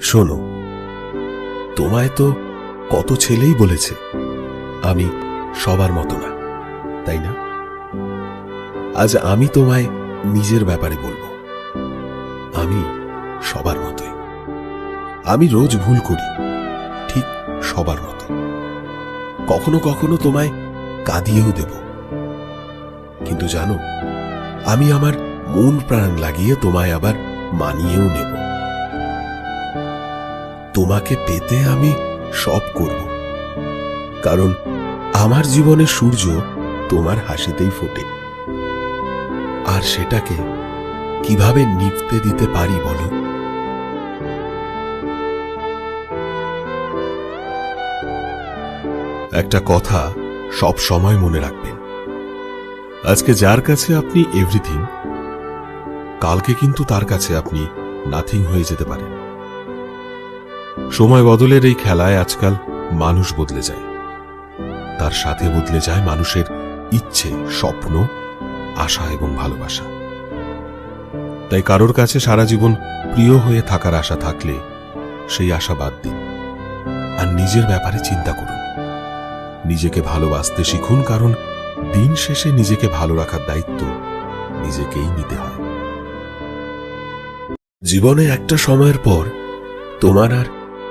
শোনো, তোমায় তো কত ছেলেই বলেছে, আমি সবার মতো না, তাই না? আজ আমি তোমায় নিজের ব্যাপারে বলব, আমি সবার মতোই। আমি রোজ ভুল করি, ঠিক সবার মতো। কখনো কখনো তোমায় কাঁদিয়েও দেব। কিন্তু জানো, আমি আমার মন প্রাণ লাগিয়ে তোমায় আবার মানিয়েও নেব। তোমাকে পেতে আমি সব করব। কারণ আমার জীবনে সূর্য তোমার হাসিতেই ফোটে। আর সেটাকে কীভাবে নিভতে দিতে পারি বলো? একটা কথা সব সময় মনে রাখবেন। আজকে যার কাছে আপনি এভরিথিং কালকে কিন্তু তার কাছে আপনি নাথিং হয়ে যেতে পারেন। সময় বদলের এই খেলায় আজকাল মানুষ বদলে যায়। তার সাথে বদলে যায় মানুষের ইচ্ছে, স্বপ্ন, আশা এবং ভালোবাসা। তাই কারোর কাছে সারা জীবন প্রিয় হয়ে থাকার আশা থাকলে সেই আশা বাদ দিন। আর নিজের ব্যাপারে চিন্তা করুন। নিজেকে ভালোবাসতে শিখুন, কারণ দিন শেষে নিজেকে ভালো রাখার দায়িত্ব নিজেকেই নিতে হয়। জীবনে একটা সময়ের পর তোমার আর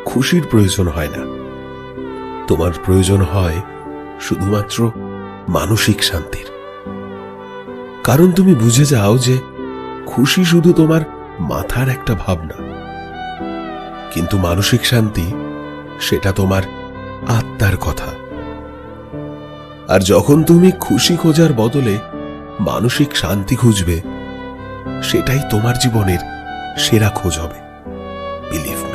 খুশির প্রয়োজন হয় না। তোমার প্রয়োজন হয় শুধুমাত্র মানসিক শান্তির। কারণ তুমি বুঝে যাও যে খুশি শুধু তোমার মাথার একটা ভাবনা। কিন্তু মানসিক শান্তি, সেটা তোমার আত্মার কথা। আর যখন তুমি খুশি খোঁজার বদলে মানসিক শান্তি খুঁজবে, সেটাই তোমার জীবনের সেরা খোঁজ হবে। বিলিভ